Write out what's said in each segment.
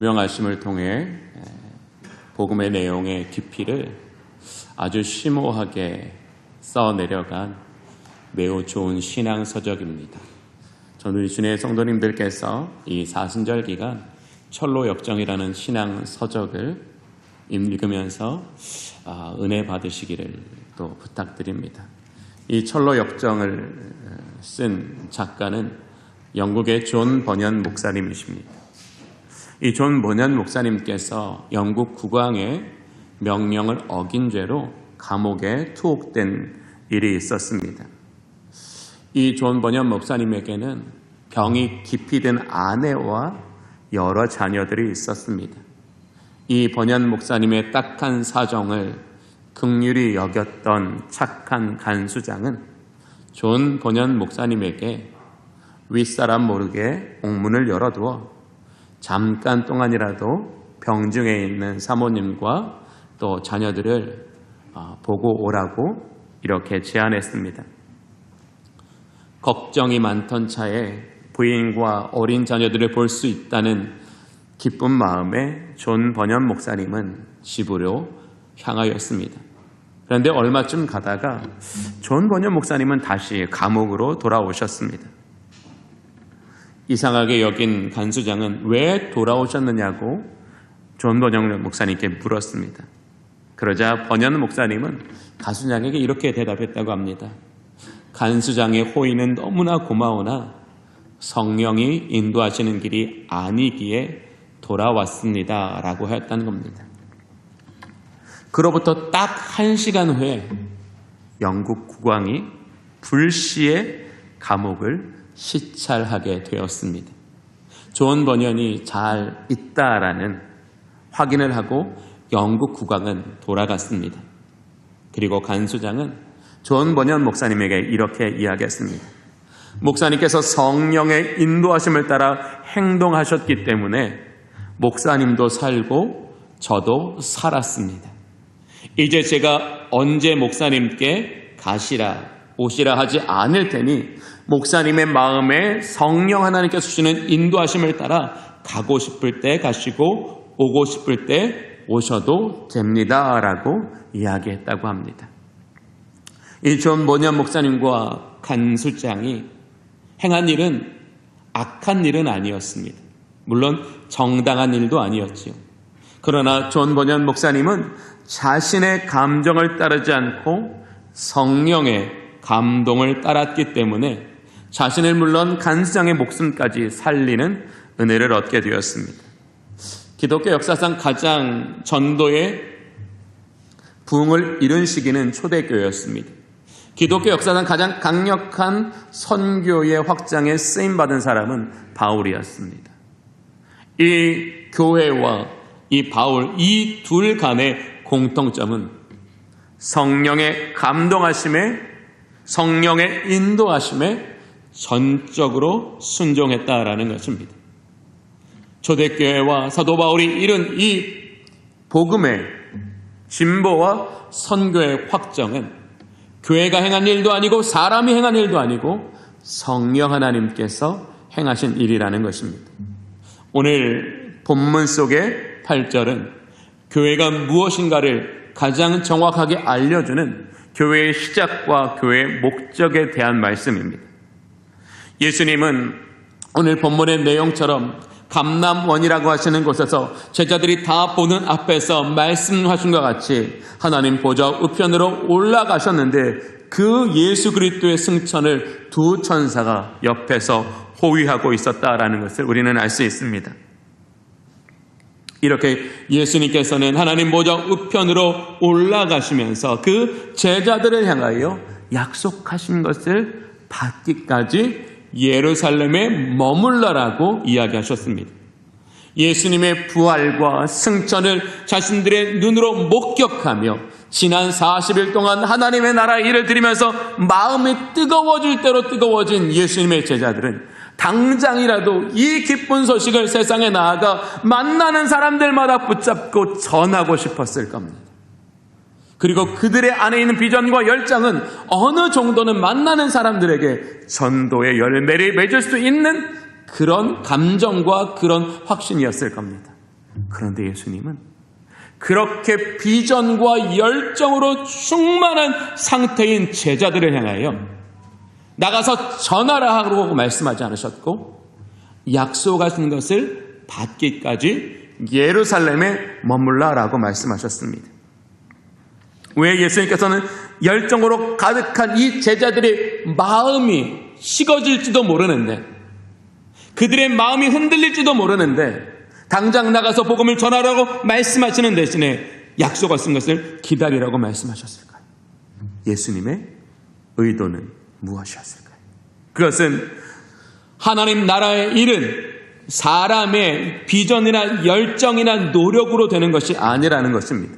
명하심을 통해 복음의 내용의 깊이를 아주 심오하게 써내려간 매우 좋은 신앙 서적입니다. 저는 우리 주의 성도님들께서 이 사순절 기간 철로 역정이라는 신앙 서적을 읽으면서 아, 은혜 받으시기를 또 부탁드립니다. 이 철로 역정을 쓴 작가는 영국의 존 버년 목사님이십니다. 이존 버년 목사님께서 영국 국왕의 명령을 어긴 죄로 감옥에 투옥된 일이 있었습니다. 이 존 버년 목사님에게는 병이 깊이 든 아내와 여러 자녀들이 있었습니다. 이 번연 목사님의 딱한 사정을 극률이 여겼던 착한 간수장은 존 번연 목사님에게 윗사람 모르게 옥문을 열어두어 잠깐 동안이라도 병중에 있는 사모님과 또 자녀들을 보고 오라고 이렇게 제안했습니다. 걱정이 많던 차에 부인과 어린 자녀들을 볼 수 있다는 기쁜 마음에 존 번연 목사님은 집으로 향하였습니다. 그런데 얼마쯤 가다가 존 번연 목사님은 다시 감옥으로 돌아오셨습니다. 이상하게 여긴 간수장은 왜 돌아오셨느냐고 존 번연 목사님께 물었습니다. 그러자 번연 목사님은 간수장에게 이렇게 대답했다고 합니다. 간수장의 호의는 너무나 고마우나 성령이 인도하시는 길이 아니기에 돌아왔습니다. 라고 하였다는 겁니다. 그로부터 딱 한 시간 후에 영국 국왕이 불시에 감옥을 시찰하게 되었습니다. 존 번연이 잘 있다라는 확인을 하고 영국 국왕은 돌아갔습니다. 그리고 간수장은 존 번연 목사님에게 이렇게 이야기했습니다. 목사님께서 성령의 인도하심을 따라 행동하셨기 때문에 목사님도 살고 저도 살았습니다. 이제 제가 언제 목사님께 가시라, 오시라 하지 않을 테니 목사님의 마음에 성령 하나님께서 주시는 인도하심을 따라 가고 싶을 때 가시고 오고 싶을 때 오셔도 됩니다. 라고 이야기했다고 합니다. 이존 모년 목사님과 간술장이 행한 일은 악한 일은 아니었습니다. 물론 정당한 일도 아니었지요. 그러나 존 번연 목사님은 자신의 감정을 따르지 않고 성령의 감동을 따랐기 때문에 자신을 물론 간수장의 목숨까지 살리는 은혜를 얻게 되었습니다. 기독교 역사상 가장 전도의 부흥을 이룬 시기는 초대교회였습니다. 기독교 역사상 가장 강력한 선교의 확장에 쓰임 받은 사람은 바울이었습니다. 이 교회와 이 바울, 이 둘 간의 공통점은 성령의 감동하심에 성령의 인도하심에 전적으로 순종했다라는 것입니다. 초대교회와 사도 바울이 이룬 이 복음의 진보와 선교의 확정은 교회가 행한 일도 아니고 사람이 행한 일도 아니고 성령 하나님께서 행하신 일이라는 것입니다. 오늘 본문 속의 8절은 교회가 무엇인가를 가장 정확하게 알려주는 교회의 시작과 교회의 목적에 대한 말씀입니다. 예수님은 오늘 본문의 내용처럼 감남원이라고 하시는 곳에서 제자들이 다 보는 앞에서 말씀하신 것 같이 하나님 보좌 우편으로 올라가셨는데 그 예수 그리스도의 승천을 두 천사가 옆에서 호위하고 있었다라는 것을 우리는 알 수 있습니다. 이렇게 예수님께서는 하나님 보좌 우편으로 올라가시면서 그 제자들을 향하여 약속하신 것을 받기까지 예루살렘에 머물러라고 이야기하셨습니다. 예수님의 부활과 승천을 자신들의 눈으로 목격하며 지난 40일 동안 하나님의 나라 일을 드리면서 마음이 뜨거워질 대로 뜨거워진 예수님의 제자들은 당장이라도 이 기쁜 소식을 세상에 나아가 만나는 사람들마다 붙잡고 전하고 싶었을 겁니다. 그리고 그들의 안에 있는 비전과 열정은 어느 정도는 만나는 사람들에게 전도의 열매를 맺을 수 있는 그런 감정과 그런 확신이었을 겁니다. 그런데 예수님은 그렇게 비전과 열정으로 충만한 상태인 제자들을 향하여 나가서 전하라 하고 말씀하지 않으셨고 약속하신 것을 받기까지 예루살렘에 머물라라고 말씀하셨습니다. 왜 예수님께서는 열정으로 가득한 이 제자들의 마음이 식어질지도 모르는데 그들의 마음이 흔들릴지도 모르는데 당장 나가서 복음을 전하라고 말씀하시는 대신에 약속하신 것을 기다리라고 말씀하셨을까요? 예수님의 의도는 무엇이었을까요? 그것은 하나님 나라의 일은 사람의 비전이나 열정이나 노력으로 되는 것이 아니라는 것입니다.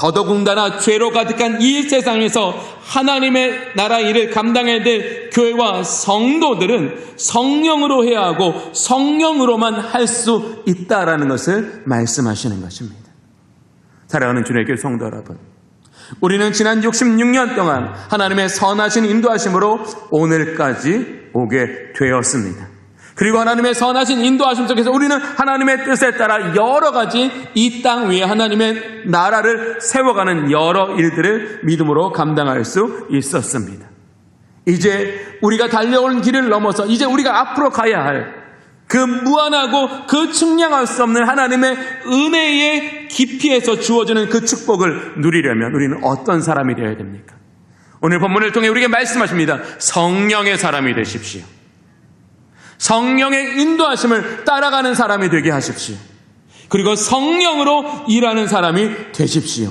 더더군다나 죄로 가득한 이 세상에서 하나님의 나라 일을 감당해야 될 교회와 성도들은 성령으로 해야 하고 성령으로만 할 수 있다라는 것을 말씀하시는 것입니다. 사랑하는 주의 교 성도 여러분. 우리는 지난 66년 동안 하나님의 선하신 인도하심으로 오늘까지 오게 되었습니다. 그리고 하나님의 선하신 인도하심 속에서 우리는 하나님의 뜻에 따라 여러 가지 이 땅 위에 하나님의 나라를 세워가는 여러 일들을 믿음으로 감당할 수 있었습니다. 이제 우리가 달려온 길을 넘어서 이제 우리가 앞으로 가야 할 그 무한하고 그 측량할 수 없는 하나님의 은혜의 깊이에서 주어지는 그 축복을 누리려면 우리는 어떤 사람이 되어야 됩니까? 오늘 본문을 통해 우리에게 말씀하십니다. 성령의 사람이 되십시오. 성령의 인도하심을 따라가는 사람이 되게 하십시오. 그리고 성령으로 일하는 사람이 되십시오.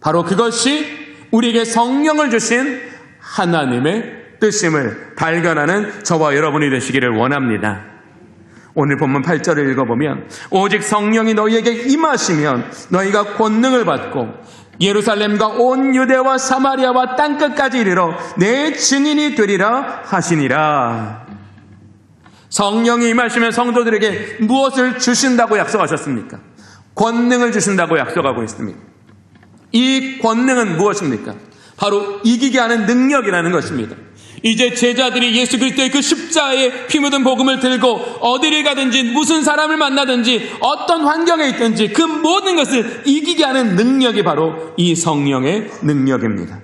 바로 그것이 우리에게 성령을 주신 하나님의 뜻임을 발견하는 저와 여러분이 되시기를 원합니다. 오늘 본문 8절을 읽어보면 오직 성령이 너희에게 임하시면 너희가 권능을 받고 예루살렘과 온 유대와 사마리아와 땅끝까지 이르러 내 증인이 되리라 하시니라. 성령이 임하시면 성도들에게 무엇을 주신다고 약속하셨습니까? 권능을 주신다고 약속하고 있습니다. 이 권능은 무엇입니까? 바로 이기게 하는 능력이라는 것입니다. 이제 제자들이 예수 그리스도의 그 십자에 피 묻은 복음을 들고 어디를 가든지 무슨 사람을 만나든지 어떤 환경에 있든지 그 모든 것을 이기게 하는 능력이 바로 이 성령의 능력입니다.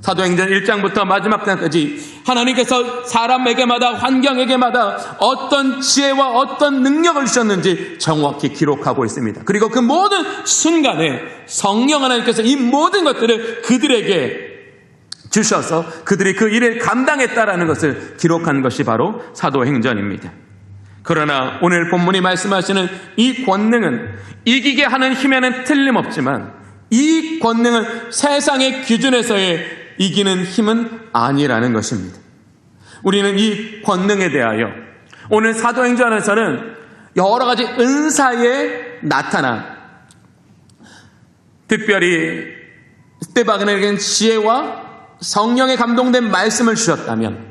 사도행전 1장부터 마지막 장까지 하나님께서 사람에게마다 환경에게마다 어떤 지혜와 어떤 능력을 주셨는지 정확히 기록하고 있습니다. 그리고 그 모든 순간에 성령 하나님께서 이 모든 것들을 그들에게 주셔서 그들이 그 일을 감당했다라는 것을 기록한 것이 바로 사도행전입니다. 그러나 오늘 본문이 말씀하시는 이 권능은 이기게 하는 힘에는 틀림없지만 이 권능은 세상의 기준에서의 이기는 힘은 아니라는 것입니다. 우리는 이 권능에 대하여 오늘 사도행전에서는 여러 가지 은사에 나타난 특별히 스테바근에게는 지혜와 성령에 감동된 말씀을 주셨다면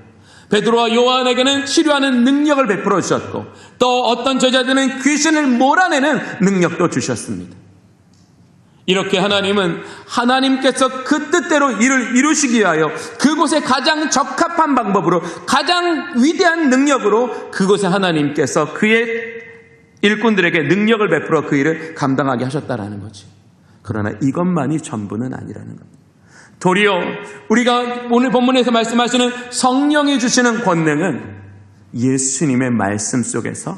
베드로와 요한에게는 치료하는 능력을 베풀어 주셨고 또 어떤 제자들은 귀신을 몰아내는 능력도 주셨습니다. 이렇게 하나님은 하나님께서 그 뜻대로 일을 이루시기 위하여 그곳에 가장 적합한 방법으로 가장 위대한 능력으로 그곳에 하나님께서 그의 일꾼들에게 능력을 베풀어 그 일을 감당하게 하셨다라는 거지. 그러나 이것만이 전부는 아니라는 겁니다. 도리어 우리가 오늘 본문에서 말씀하시는 성령이 주시는 권능은 예수님의 말씀 속에서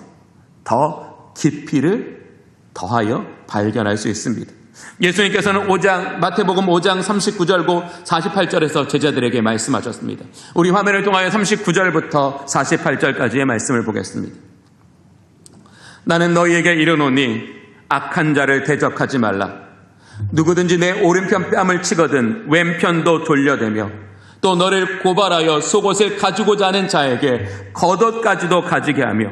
더 깊이를 더하여 발견할 수 있습니다. 예수님께서는 5장, 마태복음 5장 39절고 48절에서 제자들에게 말씀하셨습니다. 우리 화면을 통하여 39절부터 48절까지의 말씀을 보겠습니다. 나는 너희에게 이르노니 악한 자를 대적하지 말라. 누구든지 내 오른편 뺨을 치거든 왼편도 돌려대며 또 너를 고발하여 속옷을 가지고자 하는 자에게 겉옷까지도 가지게 하며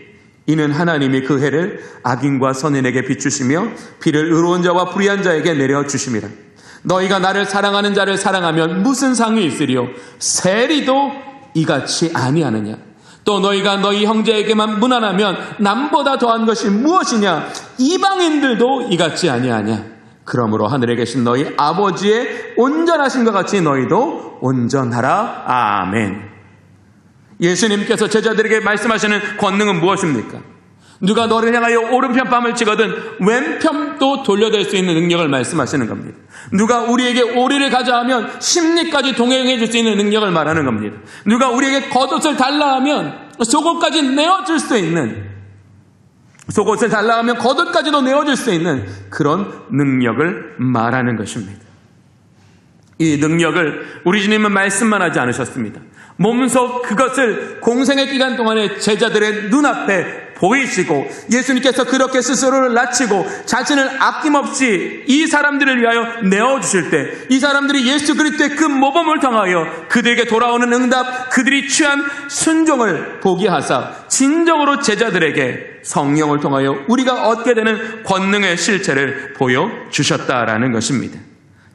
이는 하나님이 그 해를 악인과 선인에게 비추시며 비를 의로운 자와 불의한 자에게 내려 주심이라. 너희가 나를 사랑하는 자를 사랑하면 무슨 상이 있으리요? 세리도 이같이 아니하느냐? 또 너희가 너희 형제에게만 무난하면 남보다 더한 것이 무엇이냐? 이방인들도 이같이 아니하냐? 그러므로 하늘에 계신 너희 아버지의 온전하신 것 같이 너희도 온전하라. 아멘. 예수님께서 제자들에게 말씀하시는 권능은 무엇입니까? 누가 너를 향하여 오른편 뺨을 찍거든 왼편도 돌려댈 수 있는 능력을 말씀하시는 겁니다. 누가 우리에게 오리를 가자 하면 심리까지 동행해 줄 수 있는 능력을 말하는 겁니다. 누가 우리에게 겉옷을 달라 하면 속옷까지 내어줄 수 있는 속옷을 달라 하면 겉옷까지도 내어줄 수 있는 그런 능력을 말하는 것입니다. 이 능력을 우리 주님은 말씀만 하지 않으셨습니다. 몸소 그것을 공생의 기간 동안에 제자들의 눈앞에 보이시고 예수님께서 그렇게 스스로를 낮추고 자신을 아낌없이 이 사람들을 위하여 내어주실 때 이 사람들이 예수 그리스도의 그 모범을 통하여 그들에게 돌아오는 응답 그들이 취한 순종을 보게 하사 진정으로 제자들에게 성령을 통하여 우리가 얻게 되는 권능의 실체를 보여주셨다라는 것입니다.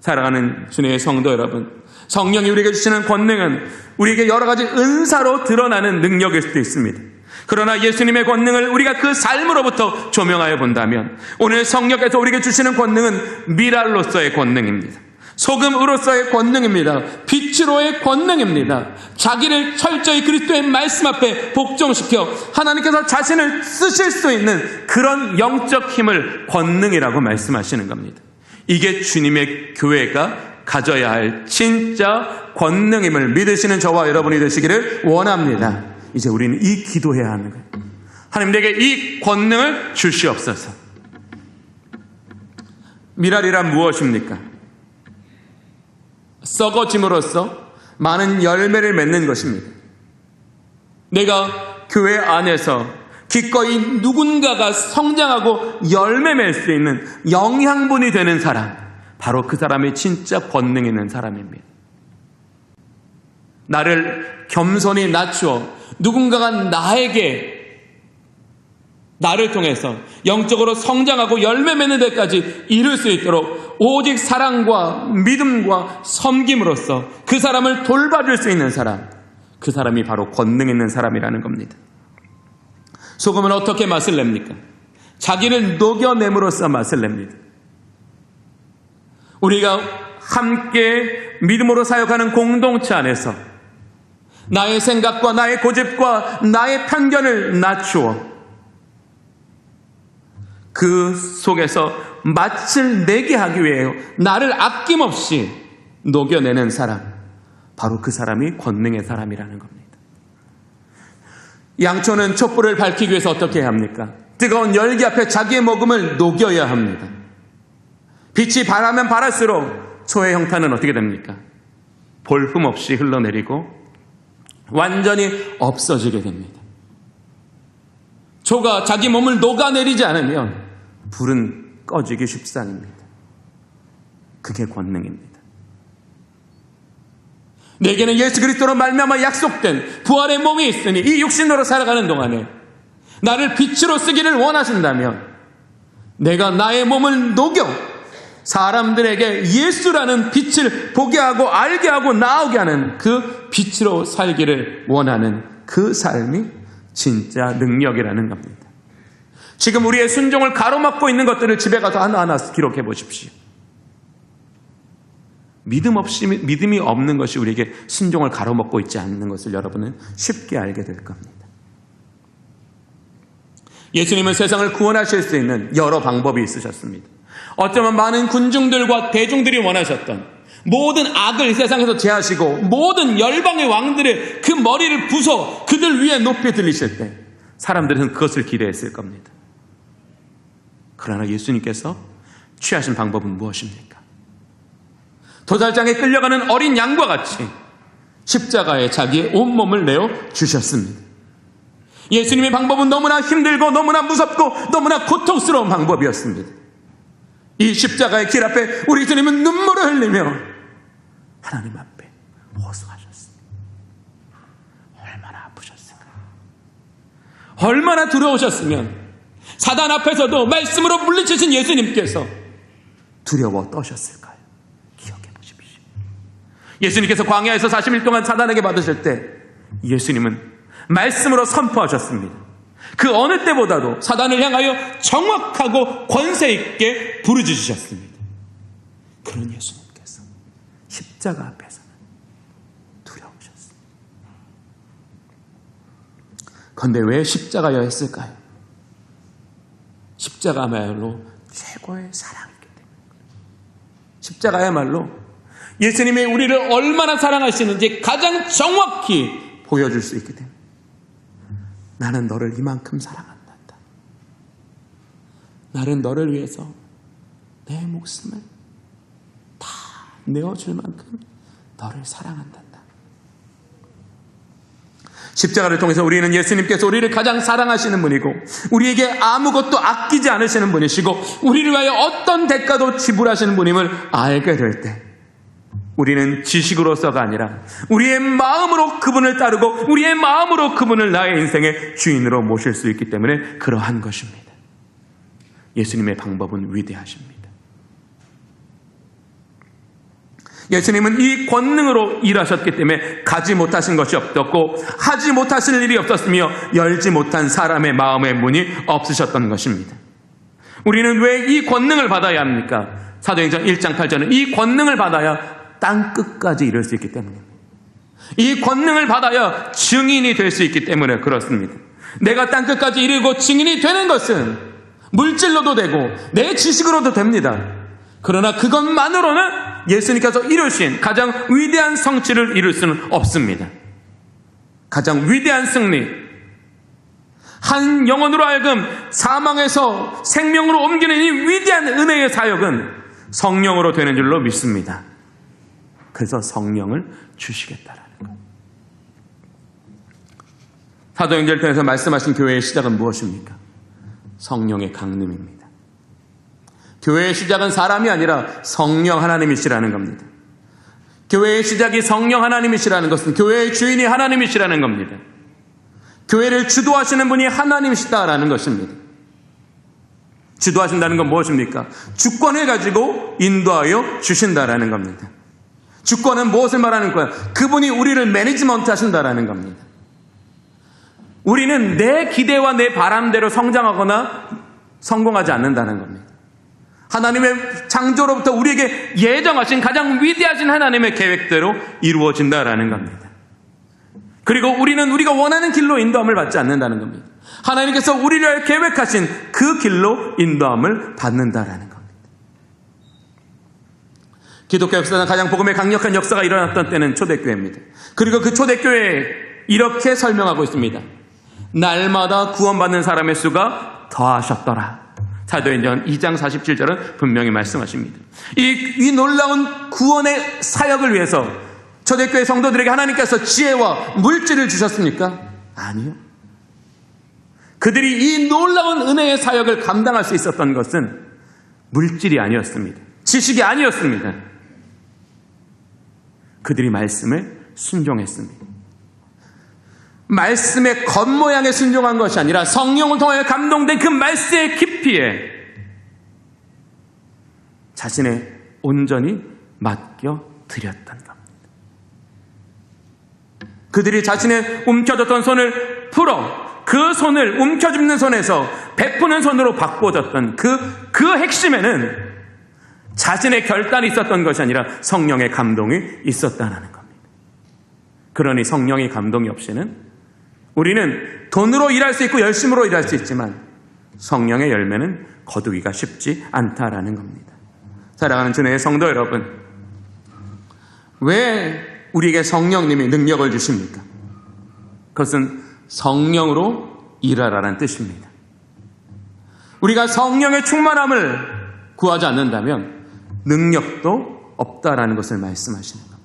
사랑하는 주님의 성도 여러분 성령이 우리에게 주시는 권능은 우리에게 여러 가지 은사로 드러나는 능력일 수도 있습니다. 그러나 예수님의 권능을 우리가 그 삶으로부터 조명하여 본다면 오늘 성령께서 우리에게 주시는 권능은 미랄로서의 권능입니다. 소금으로서의 권능입니다. 빛으로의 권능입니다. 자기를 철저히 그리스도의 말씀 앞에 복종시켜 하나님께서 자신을 쓰실 수 있는 그런 영적 힘을 권능이라고 말씀하시는 겁니다. 이게 주님의 교회가 가져야 할 진짜 권능임을 믿으시는 저와 여러분이 되시기를 원합니다. 이제 우리는 이 기도해야 하는 거예요. 하나님 내게 이 권능을 주시옵소서. 미랄이란 무엇입니까? 썩어짐으로써 많은 열매를 맺는 것입니다. 내가 교회 안에서 기꺼이 누군가가 성장하고 열매 맺을 수 있는 영양분이 되는 사람, 바로 그 사람이 진짜 권능 있는 사람입니다. 나를 겸손히 낮추어 누군가가 나에게 나를 통해서 영적으로 성장하고 열매 맺는 데까지 이룰 수 있도록 오직 사랑과 믿음과 섬김으로써 그 사람을 돌봐줄 수 있는 사람, 그 사람이 바로 권능 있는 사람이라는 겁니다. 소금은 어떻게 맛을 냅니까? 자기를 녹여냄으로써 맛을 냅니다. 우리가 함께 믿음으로 사역하는 공동체 안에서 나의 생각과 나의 고집과 나의 편견을 낮추어 그 속에서 맛을 내게 하기 위해 나를 아낌없이 녹여내는 사람, 바로 그 사람이 권능의 사람이라는 겁니다. 양초는 촛불을 밝히기 위해서 어떻게 해야 합니까? 뜨거운 열기 앞에 자기의 먹음을 녹여야 합니다. 빛이 바라면 바랄수록 초의 형태는 어떻게 됩니까? 볼품 없이 흘러내리고 완전히 없어지게 됩니다. 초가 자기 몸을 녹아내리지 않으면 불은 꺼지기 쉽상입니다. 그게 권능입니다. 내게는 예수 그리스도로 말미암아 약속된 부활의 몸이 있으니 이 육신으로 살아가는 동안에 나를 빛으로 쓰기를 원하신다면 내가 나의 몸을 녹여 사람들에게 예수라는 빛을 보게 하고 알게 하고 나오게 하는 그 빛으로 살기를 원하는 그 삶이 진짜 능력이라는 겁니다. 지금 우리의 순종을 가로막고 있는 것들을 집에 가서 하나하나 기록해 보십시오. 믿음 없이, 믿음이 없는 것이 우리에게 순종을 가로막고 있지 않는 것을 여러분은 쉽게 알게 될 겁니다. 예수님은 세상을 구원하실 수 있는 여러 방법이 있으셨습니다. 어쩌면 많은 군중들과 대중들이 원하셨던 모든 악을 세상에서 제하시고 모든 열방의 왕들의 그 머리를 부숴 그들 위에 높이 들리실 때 사람들은 그것을 기대했을 겁니다. 그러나 예수님께서 취하신 방법은 무엇입니까? 도살장에 끌려가는 어린 양과 같이 십자가에 자기의 온몸을 내어 주셨습니다. 예수님의 방법은 너무나 힘들고 너무나 무섭고 너무나 고통스러운 방법이었습니다. 이 십자가의 길 앞에 우리 주님은 눈물을 흘리며 하나님 앞에 호소하셨습니다. 얼마나 아프셨을까? 얼마나 두려우셨으면 사단 앞에서도 말씀으로 물리치신 예수님께서 두려워 떠셨을까요? 기억해 보십시오. 예수님께서 광야에서 40일 동안 사단에게 받으실 때 예수님은 말씀으로 선포하셨습니다. 그 어느 때보다도 사단을 향하여 정확하고 권세 있게 부르짖으셨습니다. 그런 예수님께서 십자가 앞에서는 두려우셨습니다. 그런데 왜 십자가여 했을까요? 십자가야말로 최고의 사랑이기 때문에 십자가야말로 예수님이 우리를 얼마나 사랑하시는지 가장 정확히 보여줄 수 있기 때문에 나는 너를 이만큼 사랑한다. 나는 너를 위해서 내 목숨을 다 내어줄 만큼 너를 사랑한단다. 십자가를 통해서 우리는 예수님께서 우리를 가장 사랑하시는 분이고 우리에게 아무것도 아끼지 않으시는 분이시고 우리를 위하여 어떤 대가도 지불하시는 분임을 알게 될 때 우리는 지식으로서가 아니라 우리의 마음으로 그분을 따르고 우리의 마음으로 그분을 나의 인생의 주인으로 모실 수 있기 때문에 그러한 것입니다. 예수님의 방법은 위대하십니다. 예수님은 이 권능으로 일하셨기 때문에 가지 못하신 것이 없었고 하지 못하실 일이 없었으며 열지 못한 사람의 마음의 문이 없으셨던 것입니다. 우리는 왜 이 권능을 받아야 합니까? 사도행전 1장 8절은 이 권능을 받아야 땅 끝까지 이룰 수 있기 때문입니다. 이 권능을 받아야 증인이 될 수 있기 때문에 그렇습니다. 내가 땅 끝까지 이르고 증인이 되는 것은 물질로도 되고 내 지식으로도 됩니다. 그러나 그것만으로는 예수님께서 이루신 가장 위대한 성취를 이룰 수는 없습니다. 가장 위대한 승리. 한 영혼으로 하여금 사망에서 생명으로 옮기는 이 위대한 은혜의 사역은 성령으로 되는 줄로 믿습니다. 그래서 성령을 주시겠다라는 것. 사도행전을 통해서 말씀하신 교회의 시작은 무엇입니까? 성령의 강림입니다. 교회의 시작은 사람이 아니라 성령 하나님이시라는 겁니다. 교회의 시작이 성령 하나님이시라는 것은 교회의 주인이 하나님이시라는 겁니다. 교회를 주도하시는 분이 하나님이시다라는 것입니다. 주도하신다는 건 무엇입니까? 주권을 가지고 인도하여 주신다라는 겁니다. 주권은 무엇을 말하는 거야? 그분이 우리를 매니지먼트 하신다라는 겁니다. 우리는 내 기대와 내 바람대로 성장하거나 성공하지 않는다는 겁니다. 하나님의 창조로부터 우리에게 예정하신 가장 위대하신 하나님의 계획대로 이루어진다라는 겁니다. 그리고 우리는 우리가 원하는 길로 인도함을 받지 않는다는 겁니다. 하나님께서 우리를 계획하신 그 길로 인도함을 받는다라는 겁니다. 기독교 역사는 가장 복음의 강력한 역사가 일어났던 때는 초대교회입니다. 그리고 그 초대교회에 이렇게 설명하고 있습니다. 날마다 구원받는 사람의 수가 더하셨더라. 사도행전 2장 47절은 분명히 말씀하십니다. 이, 이 놀라운 구원의 사역을 위해서 초대교회 성도들에게 하나님께서 지혜와 물질을 주셨습니까? 아니요. 그들이 이 놀라운 은혜의 사역을 감당할 수 있었던 것은 물질이 아니었습니다. 지식이 아니었습니다. 그들이 말씀을 순종했습니다. 말씀의 겉모양에 순종한 것이 아니라 성령을 통해 감동된 그 말씀의 깊이에 자신의 온전히 맡겨 드렸던 겁니다. 그들이 자신의 움켜졌던 손을 풀어 그 손을 움켜줍는 손에서 베푸는 손으로 바꿔졌던 그, 그 핵심에는 자신의 결단이 있었던 것이 아니라 성령의 감동이 있었다는 겁니다. 그러니 성령의 감동이 없이는 우리는 돈으로 일할 수 있고 열심으로 일할 수 있지만 성령의 열매는 거두기가 쉽지 않다라는 겁니다. 사랑하는 주님의 성도 여러분, 왜 우리에게 성령님이 능력을 주십니까? 그것은 성령으로 일하라는 뜻입니다. 우리가 성령의 충만함을 구하지 않는다면 능력도 없다라는 것을 말씀하시는 겁니다.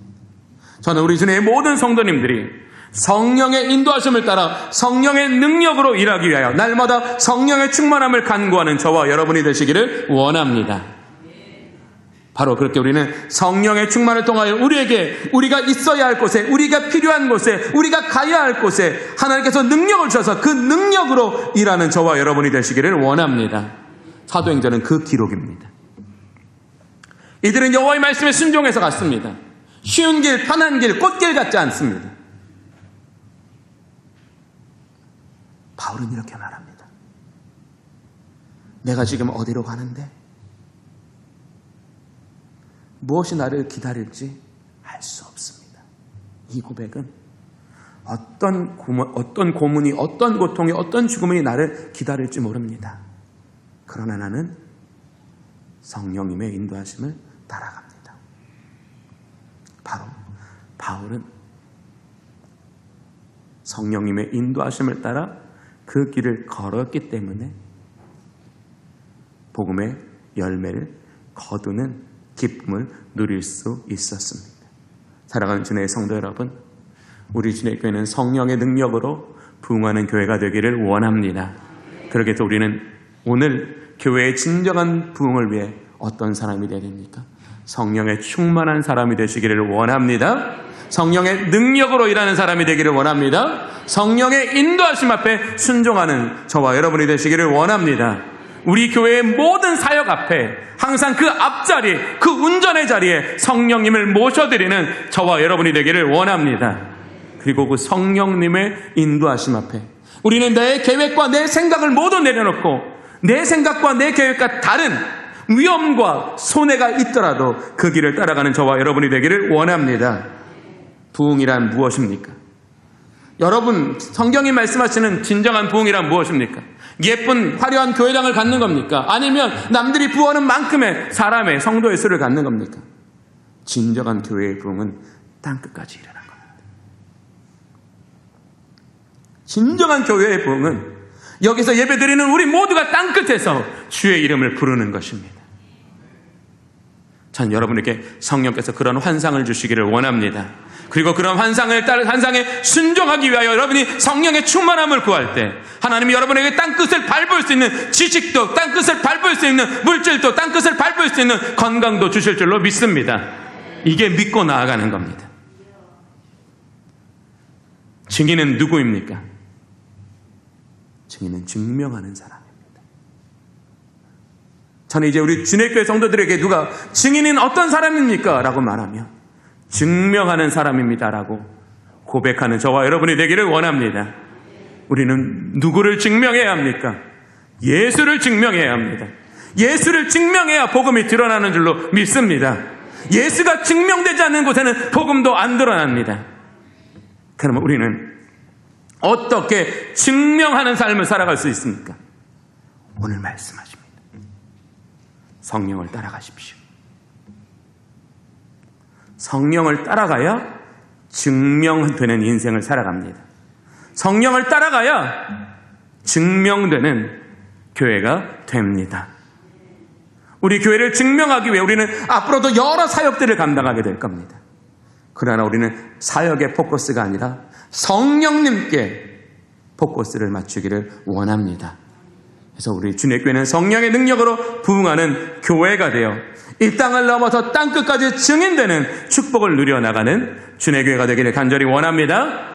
저는 우리 주님의 모든 성도님들이 성령의 인도하심을 따라 성령의 능력으로 일하기 위하여 날마다 성령의 충만함을 간구하는 저와 여러분이 되시기를 원합니다. 바로 그렇게 우리는 성령의 충만을 통하여 우리에게 우리가 있어야 할 곳에 우리가 필요한 곳에 우리가 가야 할 곳에 하나님께서 능력을 주셔서 그 능력으로 일하는 저와 여러분이 되시기를 원합니다. 사도행전은 그 기록입니다. 이들은 여호와의 말씀에 순종해서 갔습니다. 쉬운 길, 편한 길, 꽃길 같지 않습니다. 바울은 이렇게 말합니다. 내가 지금 어디로 가는데 무엇이 나를 기다릴지 알 수 없습니다. 이 고백은 어떤 고문, 어떤 고문이, 어떤 고통이, 어떤 죽음이 나를 기다릴지 모릅니다. 그러나 나는 성령님의 인도하심을 따라갑니다. 바로 바울은 성령님의 인도하심을 따라 그 길을 걸었기 때문에 복음의 열매를 거두는 기쁨을 누릴 수 있었습니다. 사랑하는 주의 성도 여러분, 우리 주의 교회는 성령의 능력으로 부흥하는 교회가 되기를 원합니다. 해서 우리는 오늘 교회의 진정한 부흥을 위해 어떤 사람이 되야 됩니까? 성령의 충만한 사람이 되시기를 원합니다. 성령의 능력으로 일하는 사람이 되기를 원합니다. 성령의 인도하심 앞에 순종하는 저와 여러분이 되시기를 원합니다. 우리 교회의 모든 사역 앞에 항상 그 앞자리, 그 운전의 자리에 성령님을 모셔드리는 저와 여러분이 되기를 원합니다. 그리고 그 성령님의 인도하심 앞에 우리는 내 계획과 내 생각을 모두 내려놓고 내 생각과 내 계획과 다른 위험과 손해가 있더라도 그 길을 따라가는 저와 여러분이 되기를 원합니다. 부흥이란 무엇입니까? 여러분, 성경이 말씀하시는 진정한 부흥이란 무엇입니까? 예쁜 화려한 교회당을 갖는 겁니까? 아니면 남들이 부어하는 만큼의 사람의 성도의 수를 갖는 겁니까? 진정한 교회의 부흥은 땅끝까지 일어난 겁니다. 진정한 교회의 부흥은 여기서 예배드리는 우리 모두가 땅끝에서 주의 이름을 부르는 것입니다. 전 여러분에게 성령께서 그런 환상을 주시기를 원합니다. 그리고 그런 환상을 따라 환상에 순종하기 위하여 여러분이 성령의 충만함을 구할 때 하나님이 여러분에게 땅끝을 밟을 수 있는 지식도 땅끝을 밟을 수 있는 물질도 땅끝을 밟을 수 있는 건강도 주실 줄로 믿습니다. 이게 믿고 나아가는 겁니다. 증인은 누구입니까? 증인은 증명하는 사람입니다. 저는 이제 우리 주내교회 성도들에게 누가 증인은 어떤 사람입니까? 라고 말하면 증명하는 사람입니다라고 고백하는 저와 여러분이 되기를 원합니다. 우리는 누구를 증명해야 합니까? 예수를 증명해야 합니다. 예수를 증명해야 복음이 드러나는 줄로 믿습니다. 예수가 증명되지 않는 곳에는 복음도 안 드러납니다. 그러면 우리는 어떻게 증명하는 삶을 살아갈 수 있습니까? 오늘 말씀하십니다. 성령을 따라가십시오. 성령을 따라가야 증명되는 인생을 살아갑니다. 성령을 따라가야 증명되는 교회가 됩니다. 우리 교회를 증명하기 위해 우리는 앞으로도 여러 사역들을 감당하게 될 겁니다. 그러나 우리는 사역의 포커스가 아니라 성령님께 포커스를 맞추기를 원합니다. 그래서 우리 주의 교회는 성령의 능력으로 부흥하는 교회가 되어 이 땅을 넘어서 땅 끝까지 증인되는 축복을 누려 나가는 주의 교회가 되기를 간절히 원합니다.